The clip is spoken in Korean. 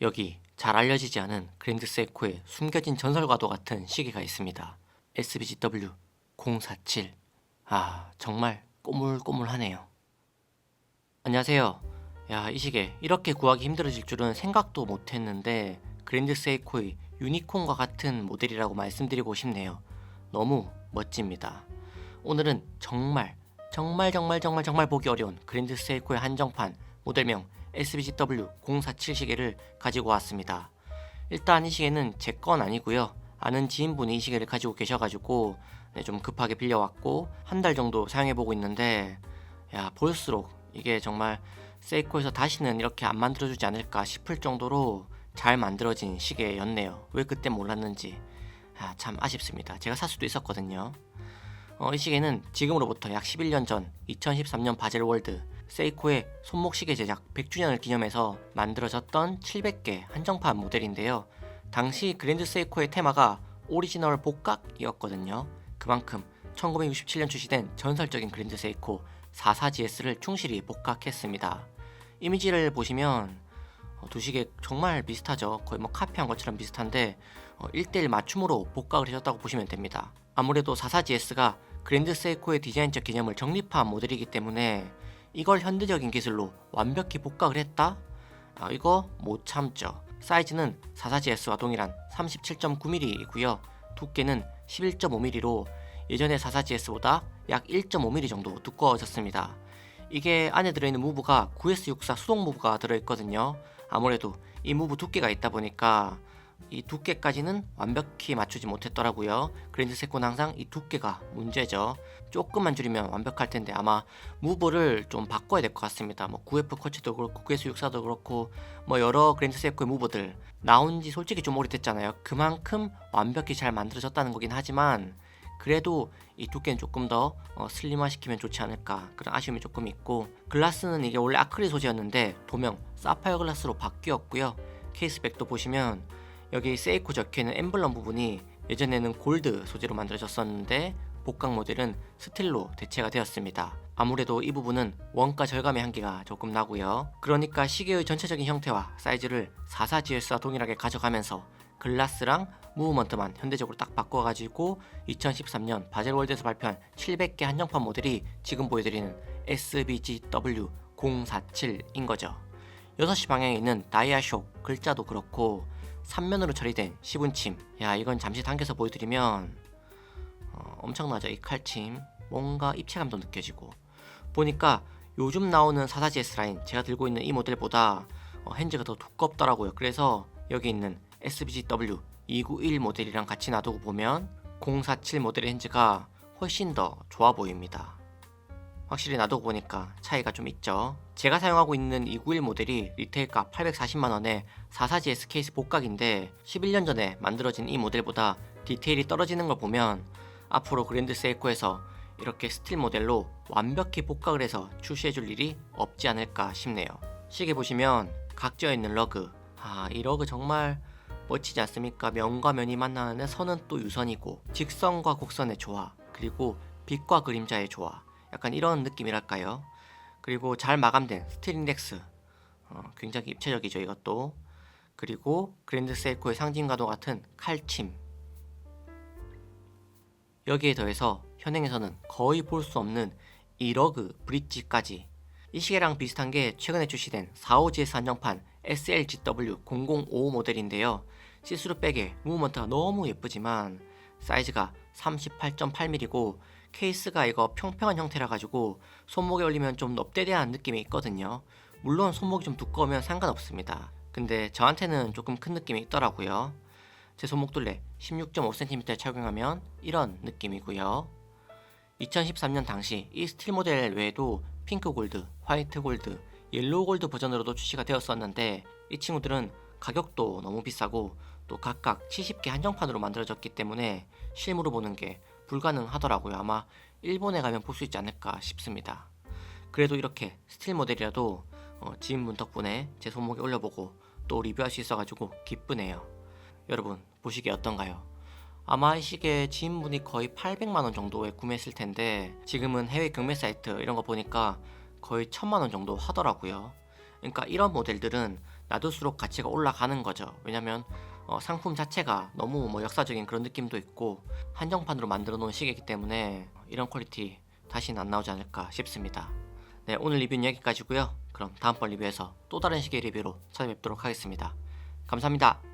여기 잘 알려지지 않은 그랜드 세이코의 숨겨진 전설과도 같은 시계가 있습니다. SBGW 047. 아, 정말 꼬물꼬물하네요. 안녕하세요. 야, 이 시계 이렇게 구하기 힘들어질 줄은 생각도 못 했는데 그랜드 세이코의 유니콘과 같은 모델이라고 말씀드리고 싶네요. 너무 멋집니다. 오늘은 정말 정말 정말 정말 정말 보기 어려운 그랜드 세이코의 한정판 모델명 SBGW 047 시계를 가지고 왔습니다. 일단 이 시계는 제 건 아니고요. 아는 지인분이 이 시계를 가지고 계셔가지고 네, 좀 급하게 빌려왔고 한 달 정도 사용해보고 있는데 야 볼수록 이게 정말 세이코에서 다시는 이렇게 안 만들어주지 않을까 싶을 정도로 잘 만들어진 시계였네요. 왜 그때 몰랐는지 아, 참 아쉽습니다. 제가 살 수도 있었거든요. 어, 이 시계는 지금으로부터 약 11년 전 2013년 바젤월드 세이코의 손목시계 제작 100주년을 기념해서 만들어졌던 700개 한정판 모델인데요. 당시 그랜드 세이코의 테마가 오리지널 복각이었거든요. 그만큼 1967년 출시된 전설적인 그랜드 세이코 44GS를 충실히 복각했습니다. 이미지를 보시면 어, 두 시계 정말 비슷하죠. 거의 뭐 카피한 것처럼 비슷한데 어, 1대1 맞춤으로 복각을 해줬다고 보시면 됩니다. 아무래도 44GS가 그랜드 세이코의 디자인적 개념을 정립한 모델이기 때문에 이걸 현대적인 기술로 완벽히 복각을 했다? 아, 이거 못 참죠. 사이즈는 44GS와 동일한 37.9mm이고요. 두께는 11.5mm로 예전의 44GS보다 약 1.5mm 정도 두꺼워졌습니다. 이게 안에 들어있는 무브가 9S64 수동 무브가 들어있거든요. 아무래도 이 무브 두께가 있다 보니까 이 두께까지는 완벽히 맞추지 못했더라고요. 그랜드 세코는 항상 이 두께가 문제죠. 조금만 줄이면 완벽할 텐데 아마 무브를 좀 바꿔야 될 것 같습니다. 뭐 9F 코치도 그렇고 9S64도 그렇고 뭐 여러 그랜드 세코의 무브들 나온 지 솔직히 좀 오래됐잖아요. 그만큼 완벽히 잘 만들어졌다는 거긴 하지만 그래도 이 두께는 조금 더 어, 슬림화 시키면 좋지 않을까 그런 아쉬움이 조금 있고 글라스는 이게 원래 아크릴 소재였는데 도명 사파이어 글라스로 바뀌었고요. 케이스백도 보시면 여기 세이코 적혀있는 엠블럼 부분이 예전에는 골드 소재로 만들어졌었는데 복각 모델은 스틸로 대체가 되었습니다. 아무래도 이 부분은 원가 절감의 한계가 조금 나고요. 그러니까 시계의 전체적인 형태와 사이즈를 44GS와 동일하게 가져가면서 글라스랑 무브먼트만 현대적으로 딱 바꿔가지고 2013년 바젤월드에서 발표한 700개 한정판 모델이 지금 보여드리는 SBGW 047인 거죠. 6시 방향에 있는 다이아쇼 글자도 그렇고 3면으로 처리된 시분침. 야 이건 잠시 당겨서 보여드리면 어, 엄청나죠. 이 칼침. 뭔가 입체감도 느껴지고. 보니까 요즘 나오는 44GS 라인 제가 들고 있는 이 모델보다 어, 핸즈가 더 두껍더라고요. 그래서 여기 있는 SBGW 291 모델이랑 같이 놔두고 보면 047 모델의 핸즈가 훨씬 더 좋아 보입니다 확실히 놔두고 보니까 차이가 좀 있죠. 제가 사용하고 있는 291 모델이 리테일가 840만원에 44GS 케이스 복각인데 11년 전에 만들어진 이 모델보다 디테일이 떨어지는 걸 보면 앞으로 그랜드 세이코에서 이렇게 스틸 모델로 완벽히 복각을 해서 출시해줄 일이 없지 않을까 싶네요. 시계 보시면 각져 있는 러그. 아, 이 러그 정말 멋지지 않습니까? 면과 면이 만나는 선은 또 유선이고 직선과 곡선의 조화 그리고 빛과 그림자의 조화 약간 이런 느낌이랄까요? 그리고 잘 마감된 스틸 인덱스. 어, 굉장히 입체적이죠 이것도. 그리고 그랜드 세이코의 상징과도 같은 칼침. 여기에 더해서 현행에서는 거의 볼 수 없는 이 러그 브릿지까지. 이 시계랑 비슷한 게 최근에 출시된 45GS 한정판 SLGW 005 모델인데요. 시스루 백에 무브먼트가 너무 예쁘지만 사이즈가 38.8mm고 케이스가 이거 평평한 형태라 가지고 손목에 올리면 좀 넙대대한 느낌이 있거든요. 물론 손목이 좀 두꺼우면 상관없습니다. 근데 저한테는 조금 큰 느낌이 있더라고요. 제 손목 둘레 16.5cm에 착용하면 이런 느낌이고요. 2013년 당시 이 스틸 모델 외에도 핑크 골드, 화이트 골드, 옐로우 골드 버전으로도 출시가 되었었는데 이 친구들은 가격도 너무 비싸고 또 각각 70개 한정판으로 만들어졌기 때문에 실물로 보는 게 불가능하더라고요. 아마 일본에 가면 볼 수 있지 않을까 싶습니다. 그래도 이렇게 스틸 모델이라도 어, 지인분 덕분에 제 손목에 올려보고 또 리뷰할 수 있어가지고 기쁘네요. 여러분 보시기에 어떤가요? 아마 이 시계 지인분이 거의 800만원 정도에 구매했을 텐데 지금은 해외 경매 사이트 이런 거 보니까 거의 1000만원 정도 하더라고요. 그러니까 이런 모델들은 놔둘수록 가치가 올라가는 거죠. 왜냐면 어, 상품 자체가 너무 뭐 역사적인 그런 느낌도 있고 한정판으로 만들어 놓은 시계이기 때문에 이런 퀄리티 다시는 안 나오지 않을까 싶습니다. 네, 오늘 리뷰는 여기까지고요. 그럼 다음번 리뷰에서 또 다른 시계 리뷰로 찾아뵙도록 하겠습니다. 감사합니다.